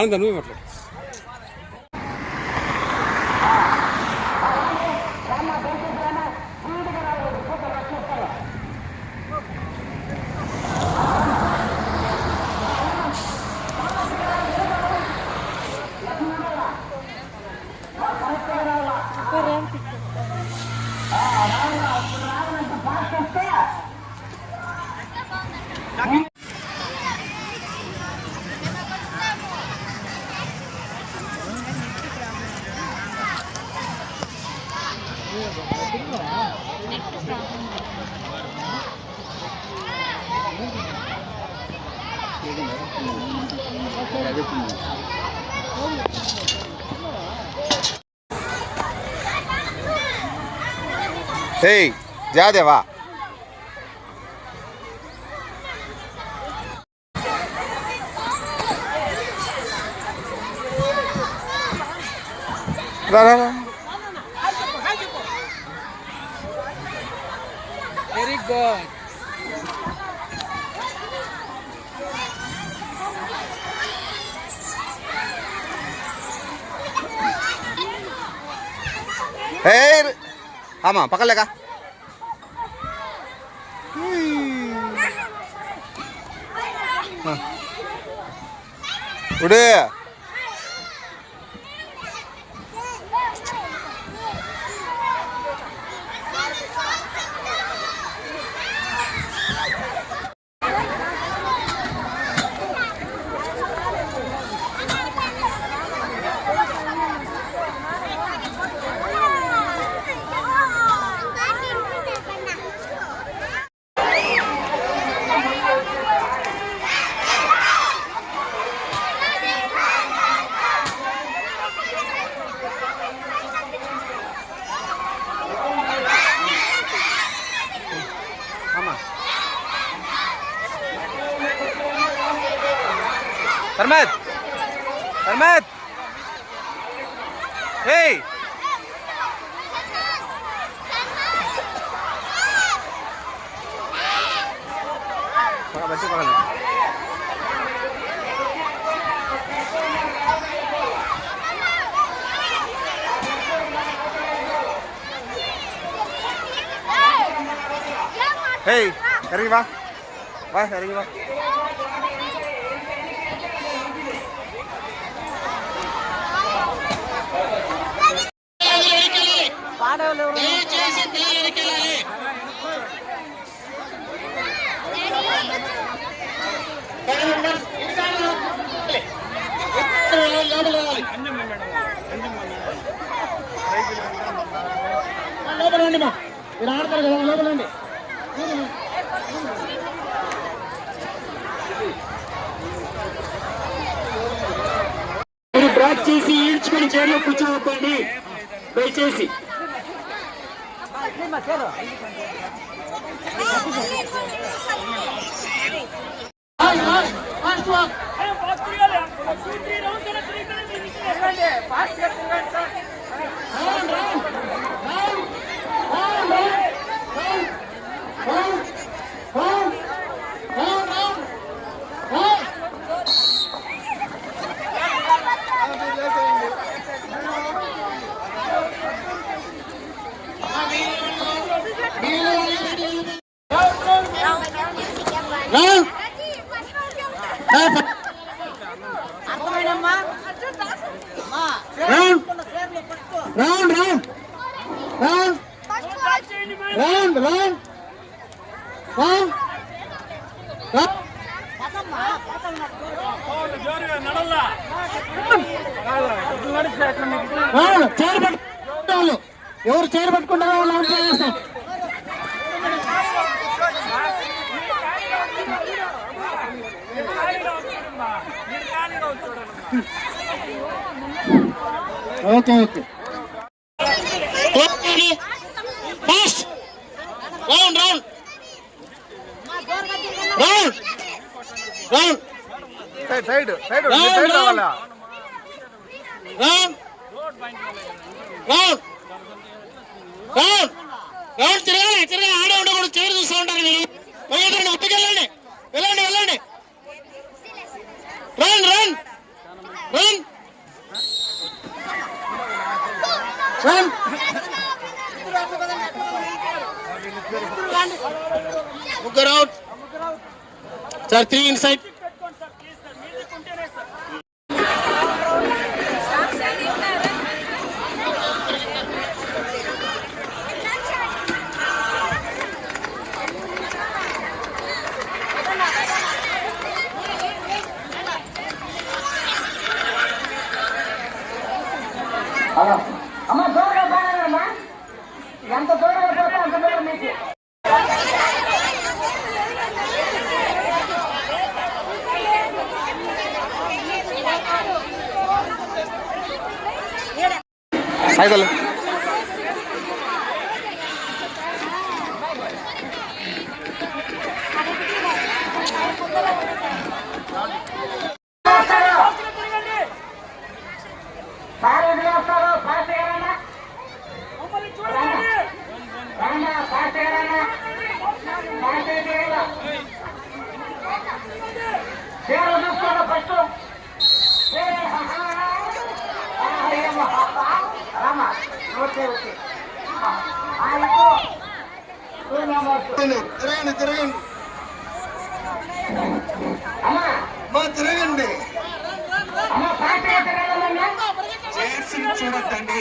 ఆనందం సార్ నువ్వు మాట్లాడు ఏయ్ జాదేవా రా రా రా వెరీ గుడ్ ஏய் ஆமாம் பக்கம்லக்கா விடு. Termed, termed, Tarmat. Hey. Pakai baju pakai Hey, iறங்கி வா வா இறங்கி வா దయచేసి పిల్లలకి వెళ్ళాలి లోపలండి మా మీరు ఆడతారు కదా లోపలండి మీరు డ్రాప్ చేసి ఈడ్చుకొని చైర్లో కూర్చోవద్దండి దయచేసి Okay okay. Fast round round. Round round. Side side side side రావాలా? Round round. రౌండ్ రౌండ్ తిరగాలి తిరగాలి ఆడే ఉండకూడదు చైర్ చూస్తూ ఉంటారు మీరు. వెళ్ళండి వెళ్ళండి వెళ్ళండి. run, run, run, run. Mukher out. Sir, inside. Hi sir ఎదురు వస్తారు ఫాస్ట్ తిరగండి తిరగండి. అమ్మా. తిరగండి. చేసి చూడొద్దండి.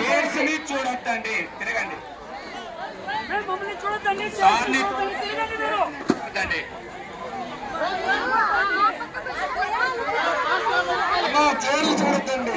చేసి చూడొద్దండి. తిరగండి. చూడొద్దండి. అమ్మా చీరలు చూడొద్దండి.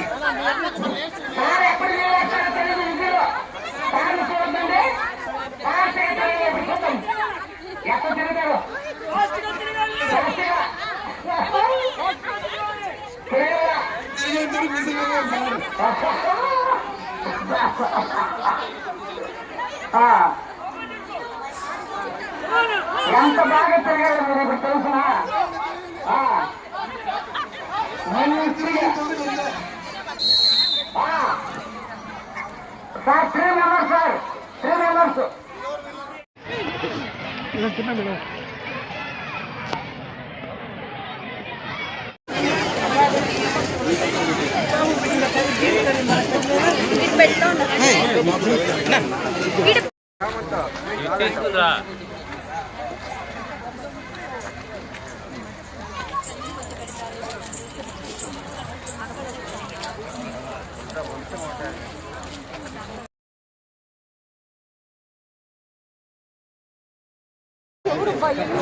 భయం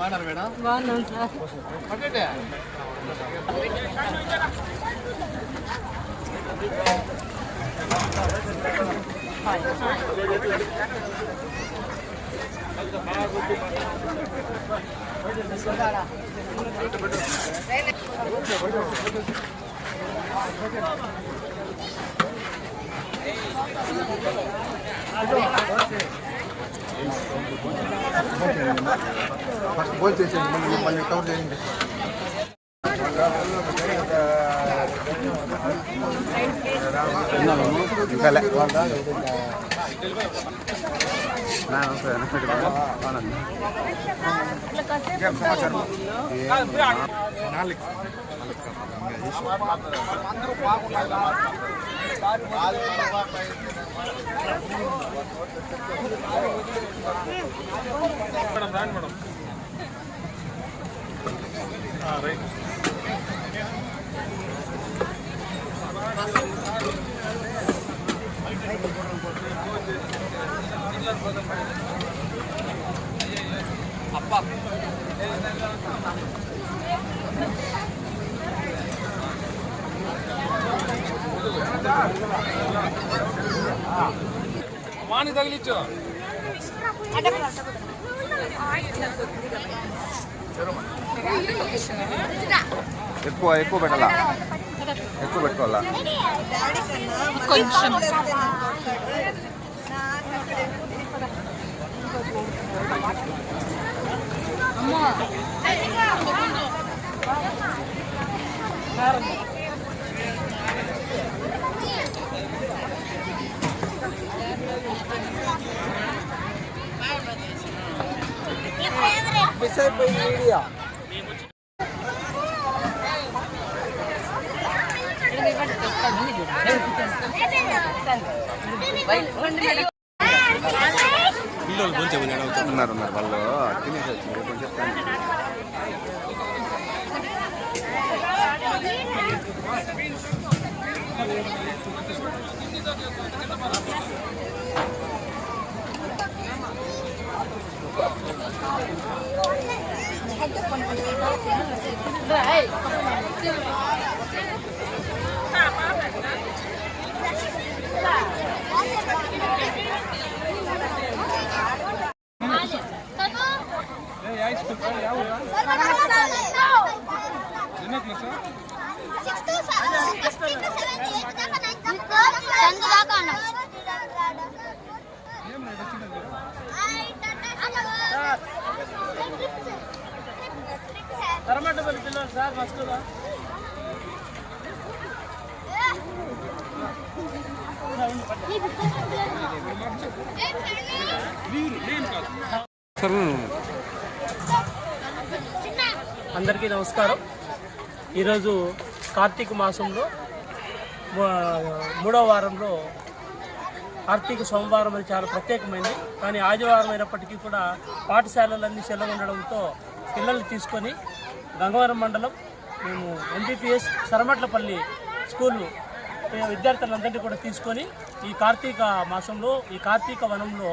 ఫస్ట్ భోజనం చేసేయండి మళ్ళీ మళ్ళీ కవర్ చేయండి ఇంకా లే. నా నమస్తే, నమస్తే. అవునండి. ఇంకేం సమాచారం నాలుగు వాణి తగిలిచ్చు ఎక్కువ ఎక్కువ పెట్టాలా ఎక్కువ పెట్టుకోవాలా కొంచెం మిస్ అయిపోయింది మీడియా వైట్ ఉన్నారు ఉన్నారు వాళ్ళు తినేసి వచ్చింది కొంచెం చెప్తాను అందరికీ నమస్కారం. ఈరోజు కార్తీక మాసంలో మూడో వారంలో కార్తీక సోమవారం అది చాలా ప్రత్యేకమైంది. కానీ ఆదివారం అయినప్పటికీ కూడా పాఠశాలలన్నీ సెలవు ఉండడంతో పిల్లల్ని తీసుకొని గంగవరం మండలం మేము ఎంబీపీఎస్ సరమట్లపల్లి స్కూలు విద్యార్థులందరినీ కూడా తీసుకొని ఈ కార్తీక మాసంలో ఈ కార్తీక వనంలో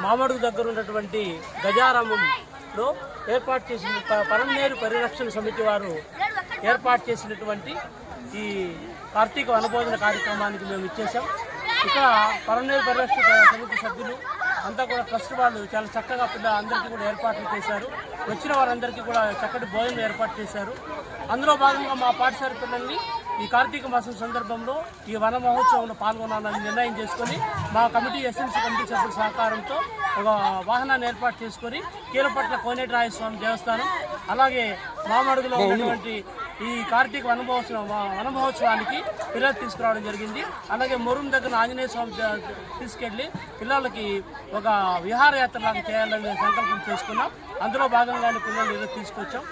మామడుగు దగ్గర ఉన్నటువంటి గజారామంలో ఏర్పాటు చేసిన ప- పరమనేరు పరిరక్షణ సమితి వారు ఏర్పాటు చేసినటువంటి ఈ కార్తీక వనభోజన కార్యక్రమానికి మేము ఇచ్చేసాం ఇక్కడ పరమనేరు పరిరక్షణ సమితి సభ్యులు అంతా కూడా ట్రస్ట్ వాళ్ళు చాలా చక్కగా పిల్ల అందరికీ కూడా ఏర్పాట్లు చేశారు. వచ్చిన వారందరికీ కూడా చక్కటి భోజనం ఏర్పాటు చేశారు. అందులో భాగంగా మా పాఠశాల పిల్లల్ని ఈ కార్తీక మాసం సందర్భంలో ఈ వన మహోత్సవంలో పాల్గొనాలని నిర్ణయం చేసుకొని మా కమిటీ ఎస్ఎంసీ కమిటీ సభ్యుల సహకారంతో ఒక వాహనాన్ని ఏర్పాటు చేసుకొని కీలపట్ల కోనేటి రాయస్వామి దేవస్థానం అలాగే మామడుగులో ఉన్నటువంటి ఈ కార్తీక వన వన మహోత్సవానికి పిల్లలు తీసుకురావడం జరిగింది. అలాగే మురుం దగ్గర ఆంజనేయ స్వామి తీసుకెళ్ళి పిల్లలకి ఒక విహారయాత్ర లాగా చేయాలని సంకల్పం చేసుకున్నాం. అందులో భాగంగానే పిల్లలు ఈరోజు తీసుకొచ్చాం.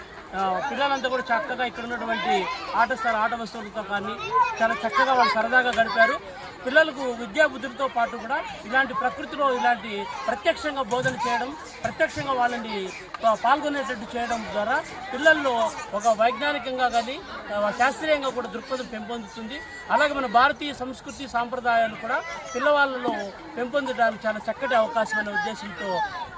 పిల్లలంతా కూడా చక్కగా ఇక్కడ ఉన్నటువంటి ఆట స్థల ఆట వస్తువులతో కానీ చాలా చక్కగా వాళ్ళు సరదాగా గడిపారు. పిల్లలకు విద్యా బుద్ధులతో పాటు కూడా ఇలాంటి ప్రకృతిలో ఇలాంటి ప్రత్యక్షంగా బోధన చేయడం ప్రత్యక్షంగా వాళ్ళని పాల్గొనేటట్టు చేయడం ద్వారా పిల్లల్లో ఒక వైజ్ఞానికంగా కానీ శాస్త్రీయంగా కూడా దృక్పథం పెంపొందుతుంది. అలాగే మన భారతీయ సంస్కృతి సాంప్రదాయాలు కూడా పిల్లవాళ్ళలో పెంపొందడానికి చాలా చక్కటి అవకాశం అనే ఉద్దేశంతో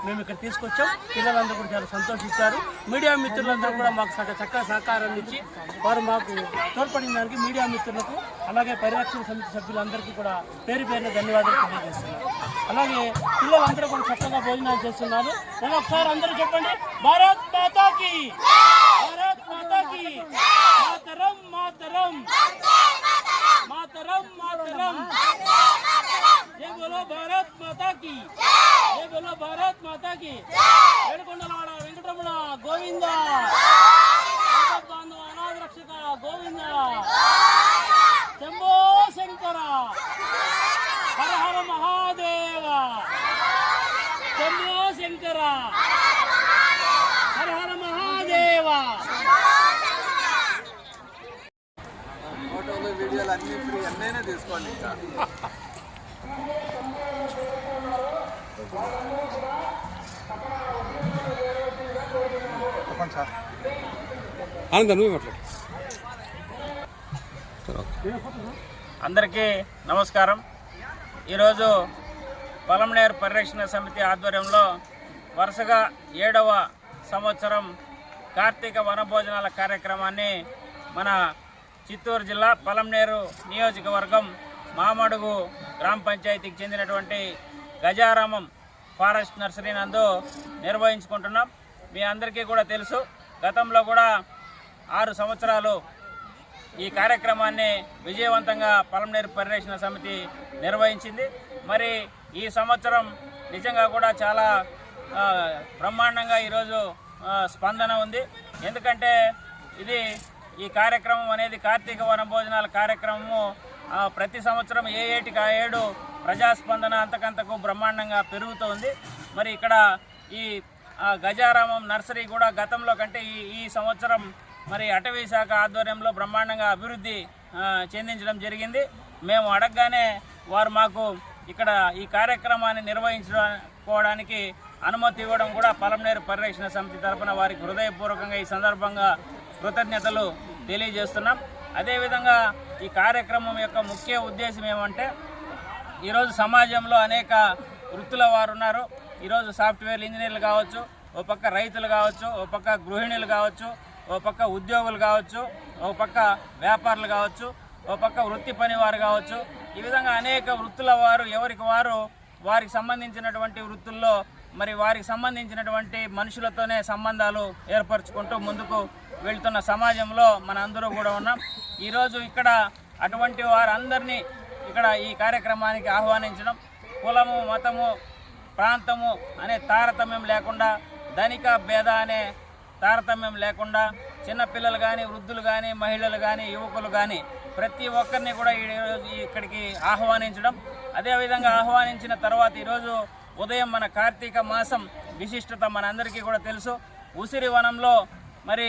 మేము ఇక్కడ తీసుకొచ్చాం. పిల్లలందరూ కూడా చాలా సంతోషించారు. మీడియా మిత్రులందరూ కూడా మాకు చక్కగా సహకారాన్ని ఇచ్చి వారు మాకు తోడ్పడిన దానికి మీడియా మిత్రులకు అలాగే పరిరక్షణ సమితి సభ్యులందరికీ కూడా పేరు పేరున ధన్యవాదాలు తెలియజేస్తున్నారు అలాగే పిల్లలందరూ కూడా చక్కగా భోజనాలు చేస్తున్నారు. నేను ఒకసారి అందరూ చెప్పండి. భారత్ మాతాకి! భారత్ మాతాకి! మాతరం మాతరం! మాతరం మాతరం! జై బోలో భారత్ మాతా కి. జై! బోలో భారత్ మాతా కి. ఏడుకొండలవాడ వెంకటరమణ గోవింద. బాంధవ అనాథ రక్షక గోవింద. శంభో శంకర. హర హర మహాదేవ. శంభో శంకర. హర హర మహాదేవ ఫోటోలు వీడియోలు అన్ని ఫ్రీ అన్నైనా తీసుకోండి ఇంకా. చెప్పండి సార్ అందరికీ నమస్కారం. ఈరోజు పలమనేరు పరిరక్షణ సమితి ఆధ్వర్యంలో వరుసగా ఏడవ సంవత్సరం కార్తీక వనభోజనాల కార్యక్రమాన్ని మన చిత్తూరు జిల్లా పొలంనేరు నియోజకవర్గం మామడుగు గ్రామ పంచాయతీకి చెందినటువంటి గజారామం ఫారెస్ట్ నర్సరీ నందు నిర్వహించుకుంటున్నాం. మీ అందరికీ కూడా తెలుసు గతంలో కూడా ఆరు సంవత్సరాలు ఈ కార్యక్రమాన్ని విజయవంతంగా పలమనేరు పరిరక్షణ సమితి నిర్వహించింది. మరి ఈ సంవత్సరం నిజంగా కూడా చాలా బ్రహ్మాండంగా ఈరోజు స్పందన ఉంది. ఎందుకంటే ఇది ఈ కార్యక్రమం అనేది కార్తీక వన భోజనాల కార్యక్రమము ప్రతి సంవత్సరం ఏ ఏటికి ఆ ఏడు ప్రజాస్పందన అంతకంతకు బ్రహ్మాండంగా పెరుగుతోంది. మరి ఇక్కడ ఈ గజారామం నర్సరీ కూడా గతంలో కంటే ఈ ఈ సంవత్సరం మరి అటవీ శాఖ ఆధ్వర్యంలో బ్రహ్మాండంగా అభివృద్ధి చెందించడం జరిగింది. మేము అడగగానే వారు మాకు ఇక్కడ ఈ కార్యక్రమాన్ని నిర్వహించుకోవడానికి అనుమతి ఇవ్వడం కూడా పలంనేరు పరిరక్షణ సమితి తరపున వారికి హృదయపూర్వకంగా ఈ సందర్భంగా కృతజ్ఞతలు తెలియజేస్తున్నాం. అదేవిధంగా ఈ కార్యక్రమం యొక్క ముఖ్య ఉద్దేశం ఏమంటే ఈరోజు సమాజంలో అనేక వృత్తుల వారు ఉన్నారు ఈరోజు సాఫ్ట్వేర్ ఇంజనీర్లు కావచ్చు ఓ పక్క రైతులు కావచ్చు ఓ పక్క గృహిణులు కావచ్చు ఓ పక్క ఉద్యోగులు కావచ్చు ఓ పక్క వ్యాపారులు కావచ్చు ఓ పక్క వృత్తి పని వారు కావచ్చు. ఈ విధంగా అనేక వృత్తుల వారు ఎవరికి వారు వారికి సంబంధించినటువంటి వృత్తుల్లో మరి వారికి సంబంధించినటువంటి మనుషులతోనే సంబంధాలు ఏర్పరచుకుంటూ ముందుకు వెళ్తున్న సమాజంలో మన అందరూ కూడా ఉన్నాం. ఈరోజు ఇక్కడ అటువంటి వారందరినీ ఇక్కడ ఈ కార్యక్రమానికి ఆహ్వానించడం కులము మతము ప్రాంతము అనే తారతమ్యం లేకుండా ధనిక భేద అనే తారతమ్యం లేకుండా చిన్నపిల్లలు కానీ వృద్ధులు కానీ మహిళలు కానీ యువకులు కానీ ప్రతి ఒక్కరిని కూడా ఈరోజు ఇక్కడికి ఆహ్వానించడం. అదేవిధంగా ఆహ్వానించిన తర్వాత ఈరోజు ఉదయం మన కార్తీక మాసం విశిష్టత మనందరికీ కూడా తెలుసు. ఉసిరి వనంలో మరి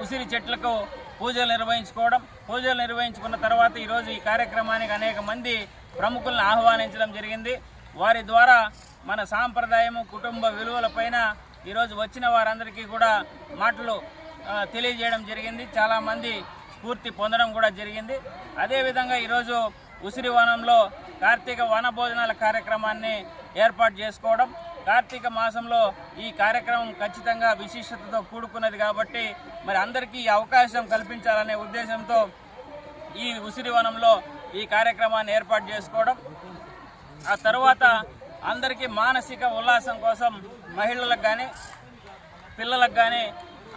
ఉసిరి చెట్లకు పూజలు నిర్వహించుకోవడం పూజలు నిర్వహించుకున్న తర్వాత ఈరోజు ఈ కార్యక్రమానికి అనేక మంది ప్రముఖులను ఆహ్వానించడం జరిగింది. వారి ద్వారా మన సాంప్రదాయము కుటుంబ విలువలపైన ఈరోజు వచ్చిన వారందరికీ కూడా మాటలు తెలియజేయడం జరిగింది. చాలామంది స్ఫూర్తి పొందడం కూడా జరిగింది. అదేవిధంగా ఈరోజు ఉసిరివనంలో కార్తీక వన భోజనాల కార్యక్రమాన్ని ఏర్పాటు చేసుకోవడం కార్తీక మాసంలో ఈ కార్యక్రమం ఖచ్చితంగా విశిష్టతతో కూడుకున్నది కాబట్టి మరి అందరికీ ఈ అవకాశం కల్పించాలనే ఉద్దేశంతో ఈ ఉసిరివనంలో ఈ కార్యక్రమాన్ని ఏర్పాటు చేసుకోవడం. ఆ తర్వాత అందరికీ మానసిక ఉల్లాసం కోసం మహిళలకు కానీ పిల్లలకు కానీ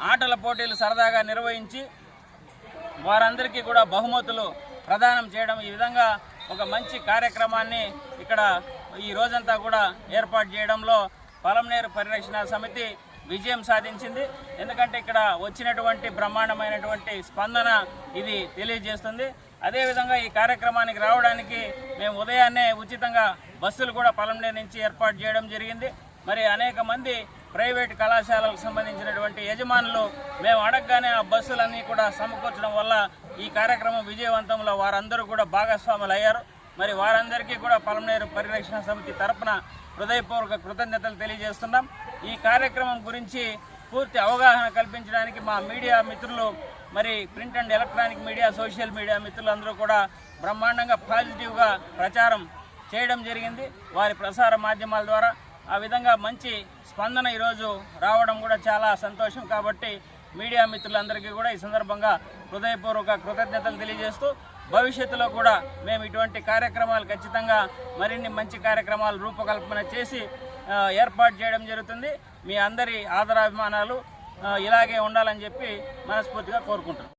ఆటల పోటీలు సరదాగా నిర్వహించి వారందరికీ కూడా బహుమతులు ప్రదానం చేయడం ఈ విధంగా ఒక మంచి కార్యక్రమాన్ని ఇక్కడ ఈ రోజంతా కూడా ఏర్పాటు చేయడంలో పలంనేరు పరిరక్షణ సమితి విజయం సాధించింది. ఎందుకంటే ఇక్కడ వచ్చినటువంటి బ్రహ్మాండమైనటువంటి స్పందన ఇది తెలియజేస్తుంది. అదేవిధంగా ఈ కార్యక్రమానికి రావడానికి మేము ఉదయాన్నే ఉచితంగా బస్సులు కూడా పలంనేరు నుంచి ఏర్పాటు చేయడం జరిగింది. మరి అనేక మంది ప్రైవేట్ కళాశాలకు సంబంధించినటువంటి యజమానులు మేము అడగగానే ఆ బస్సులన్నీ కూడా సమకూర్చడం వల్ల ఈ కార్యక్రమం విజయవంతంలో వారందరూ కూడా భాగస్వాములు అయ్యారు మరి వారందరికీ కూడా పలమనేరు పరిరక్షణ సమితి తరపున హృదయపూర్వక కృతజ్ఞతలు తెలియజేస్తున్నాం. ఈ కార్యక్రమం గురించి పూర్తి అవగాహన కల్పించడానికి మా మీడియా మిత్రులు మరి print and electronic media social media మిత్రులందరూ కూడా బ్రహ్మాండంగా పాజిటివ్గా ప్రచారం చేయడం జరిగింది. వారి ప్రసార మాధ్యమాల ద్వారా ఆ విధంగా మంచి స్పందన ఈరోజు రావడం కూడా చాలా సంతోషం కాబట్టి మీడియా మిత్రులందరికీ కూడా ఈ సందర్భంగా హృదయపూర్వక కృతజ్ఞతలు తెలియజేస్తూ భవిష్యత్తులో కూడా మేము ఇటువంటి కార్యక్రమాలు ఖచ్చితంగా మరిన్ని మంచి కార్యక్రమాలు రూపకల్పన చేసి ఏర్పాటు చేయడం జరుగుతుంది. మీ అందరి ఆదరాభిమానాలు ఇలాగే ఉండాలని చెప్పి మనస్ఫూర్తిగా కోరుకుంటున్నాం.